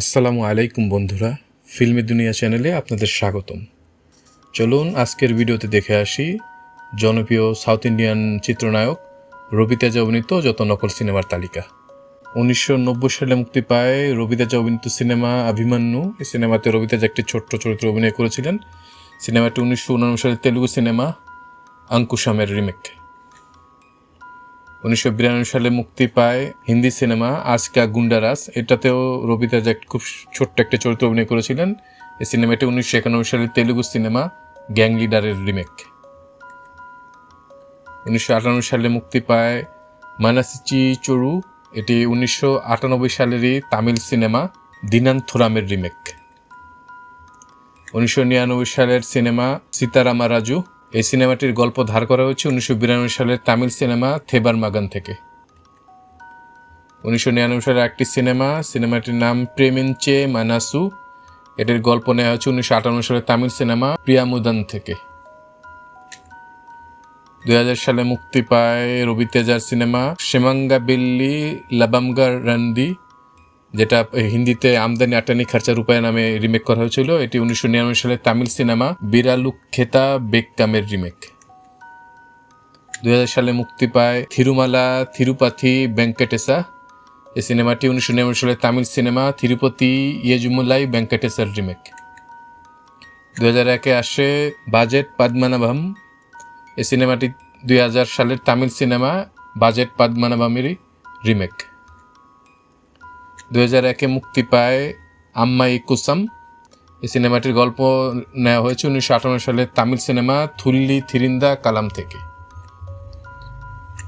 আসসালামু আলাইকুম বন্ধুরা, ফিল্মি দুনিয়া চ্যানেলে আপনাদের স্বাগতম। চলুন আজকের ভিডিওতে দেখে আসি জনপ্রিয় সাউথ ইন্ডিয়ান চিত্রনায়ক রবি তেজা অভিনীত যত নকল সিনেমার তালিকা। উনিশশো নব্বই সালে মুক্তি পায় রবি তেজা অভিনীত সিনেমা অভিমান্যু। এই সিনেমাতে রবি একটি ছোট্ট চরিত্রে অভিনয় করেছিলেন। সিনেমাটি উনিশশো সালে তেলুগু সিনেমা আঙ্কুশামের রিমেক। উনিশশো বিরানব্বই সালে মুক্তি পায় হিন্দি সিনেমা আজকা গুন্ডারাস। এটাতেও রবি তেজা খুব ছোট্ট একটা চরিত্র অভিনয় করেছিলেন। এই সিনেমাটি উনিশশো একানব্বই সালে তেলুগু সিনেমা গ্যাং লিডারের রিমেক। উনিশশো আটানব্বই সালে মুক্তি পায় মানাসিচি চরু। এটি উনিশশো আটানব্বই সালেরই তামিল সিনেমা দিনান্থোরামের রিমেক। উনিশশো নিরানব্বই সালের সিনেমা সীতারামা রাজু। এই সিনেমাটির গল্প ধার করা হয়েছে উনিশশো বিরানব্বই সালের তামিল সিনেমা থেবার মাগান থেকে। উনিশশো নিরানব্বই সালের একটি সিনেমা, সিনেমাটির নাম প্রেমেনচে মানাসু। এটির গল্প নেওয়া হয়েছে উনিশশো আটানব্বই সালের তামিল সিনেমা প্রিয়ামুদান থেকে। দুই হাজার সালে মুক্তি পায় রবি তেজার সিনেমা শেমাঙ্গা বিল্লি লাবামগা রান্দি। যেটা হিন্দিতে আমদানি আটানি খরচা রূপায় নামে রিমেক করা হয়েছিল। এটি উনিশশো নিরানব্বই সালে তামিল সিনেমা বিরালুক্ষেতা বেক্কামের রিমেক দুই হাজার সালে মুক্তি পায় থিরুমালা থিরুপাথি ভেঙ্কটেসা এই সিনেমাটি উনিশশো নিরানব্বই সালে তামিল সিনেমা থিরুপতি ইয়েজুমুলাই ভেঙ্কটেসার রিমেক দু হাজার একে আসে বাজেট পদ্মনাভম। এই সিনেমাটি দুই হাজার সালের তামিল সিনেমা বাজেট পদ্মনাভমেরই রিমেক দু হাজার একে মুক্তি পায় আম্মাই কুসাম। এই সিনেমাটির গল্প নেওয়া হয়েছে উনিশশো আটান্ন সালের তামিল সিনেমা থুল্লি থিরিন্দা কালাম থেকে।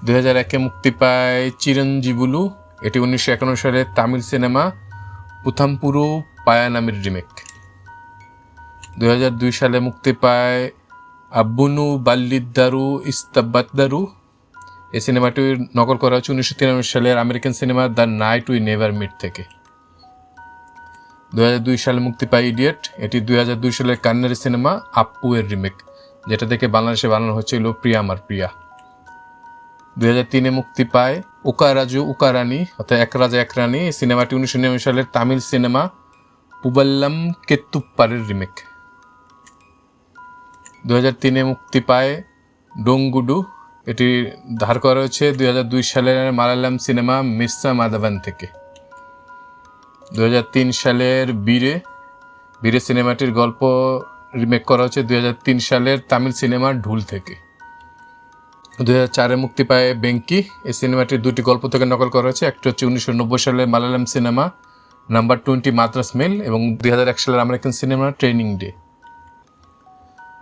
দু হাজার একে মুক্তি পায় চিরঞ্জীবুলু। এটি উনিশশো একান্ন সালের তামিল সিনেমা পুথামপুরু পায়া নামের রিমেক। দু দুই সালে মুক্তি পায় আব্বুনু বাল্লিদ্দারু ইস্তাবাদ্দারু। এই সিনেমাটি নকল করা হচ্ছে উনিশশো তিরানব্বই সালের American cinema the night we never met থেকে। দুই হাজার দুই সালে মুক্তি পায় ইডিয়েট। এটি দুই সালের কান্নারি সিনেমা আপ্পু এর রিমেক, যেটা থেকে বাংলাদেশে বানানো হচ্ছিল প্রিয়া আমার প্রিয়া। দুই তিনে মুক্তি পায় উকারাজু উকারানি অর্থাৎ এক রাজা এক রানী। সিনেমাটি উনিশশো নিরানব্বই সালের তামিল সিনেমা পুবাল্লাম কেত্তুপ্পারের রিমেক। দু হাজার তিনে মুক্তি পায় ডোঙ্গুডু এটি ধার করা হয়েছে দুই হাজার দুই সালের মালায়ালাম সিনেমা মির্সা মাদাবান থেকে। দু হাজার তিন সালের বীরে বীরে সিনেমাটির গল্প রিমেক করা হয়েছে দুই হাজার তিন সালের তামিল সিনেমা ঢুল থেকে। দু চারে মুক্তি পায় বেঙ্কি। এই সিনেমাটির দুটি গল্প থেকে নকল করা হয়েছে। একটা হচ্ছে উনিশশো নব্বই সালের Malayalam cinema number twenty Madras mail এবং দুই হাজার এক সালের আমেরিকান সিনেমা ট্রেনিং ডে।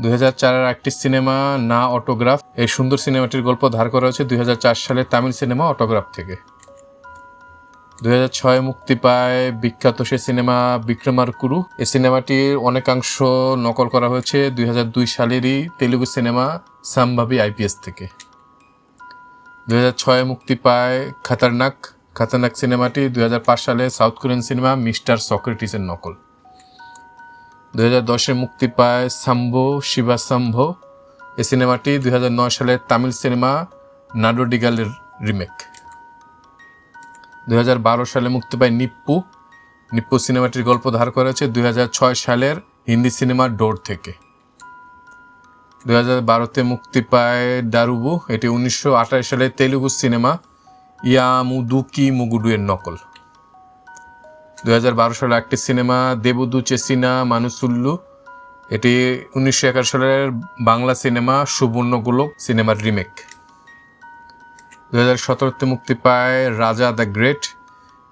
দুই হাজার একটি সিনেমা না অটোগ্রাফ, এই সুন্দর সিনেমাটির গল্প ধার করা হয়েছে দুই সালের তামিল সিনেমা অটোগ্রাফ থেকে। দুই হাজার ছয় মুক্তি পায় বিখ্যাত সে সিনেমা বিক্রমার কুরু। এই সিনেমাটির অনেকাংশ নকল করা হয়েছে দুই হাজার দুই সালেরই তেলুগু সিনেমা সামভাবি আইপিএস থেকে। দুই ছয়ে মুক্তি পায় খাতারনাক। খাতারনাক সিনেমাটি দুই সালে সাউথ কোরিয়ান সিনেমা মিস্টার সক্রেটিসের নকল। দুই হাজার দশে মুক্তি পায় সাম্ভো শিবা সাম্ভো এই সিনেমাটি দুই নয় সালের তামিল সিনেমা নাডোডিগালের রিমেক। দুই হাজার বারো সালে মুক্তি পায় নিপ্পু। নিপ্পু সিনেমাটির গল্প ধার করেছে দুই সালের হিন্দি সিনেমা ডোর থেকে। হাজার বারোতে মুক্তি পায় ডারুবু এটি উনিশশো সালের তেলুগু সিনেমা ইয়ামুদুকি মুগুডু এর নকল। দু হাজার বারো সালে একটি সিনেমা দেবদু চেসিনা মানুসুল্লু। এটি উনিশশো একাশ সালের বাংলা সিনেমা সুবর্ণ গোলক সিনেমার রিমেক। দু হাজার সতেরোতে মুক্তি পায় রাজা দ্য গ্রেট।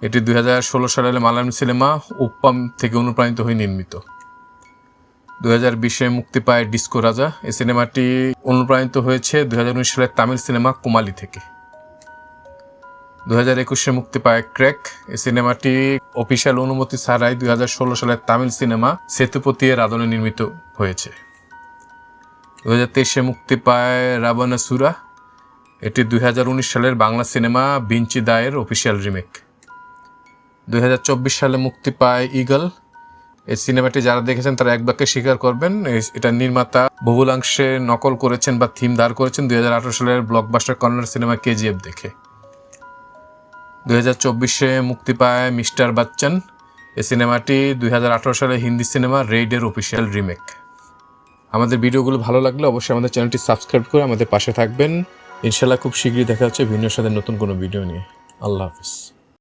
এটি দুই হাজার ষোলো সালের মালায়ালাম সিনেমা, উপ্পাম থেকে অনুপ্রাণিত হয়ে নির্মিত। দু হাজার বিশে মুক্তি পায় ডিস্কো রাজা। এই সিনেমাটি অনুপ্রাণিত হয়েছে দুই হাজার উনিশ সালের তামিল সিনেমা কুমালি থেকে। দু একুশে মুক্তি পায় ক্র্যাক এই সিনেমাটি অফিসিয়াল অনুমতি ছাড়াই দুই হাজার ষোলো সালের তামিল সিনেমা সেতুপতি এর আদলে নির্মিত হয়েছে। দু হাজার তেইশে মুক্তি পায় রাবানা সুরা। এটি দুই হাজার উনিশ সালের বাংলা সিনেমা বিঞ্চি দায়ের অফিসিয়াল রিমেক। দুই হাজার চব্বিশ সালে মুক্তি পায় ইগল এই সিনেমাটি যারা দেখেছেন তারা এক বাক্যে স্বীকার করবেন এটা নির্মাতা বহুলাংশে নকল করেছেন বা থিম দাঁড় করেছেন দুই হাজার আঠারো সালের ব্লকবাস্টার কর্নার সিনেমা কেজিএফ দেখে। হাজার চব্বিশে মুক্তি পায় মিস্টার বচ্চন। এ সিনেমাটি দুই হাজার আঠেরো সালে হিন্দি সিনেমা রেইডের অফিসিয়াল রিমেক। আমাদের ভিডিওগুলো ভালো লাগলে অবশ্যই আমাদের চ্যানেলটি সাবস্ক্রাইব করে আমাদের পাশে থাকবেন। ইনশাল্লাহ খুব শীঘ্রই দেখা হচ্ছে ভিন্ন সাথে নতুন কোনো ভিডিও নিয়ে। আল্লাহ হাফিজ।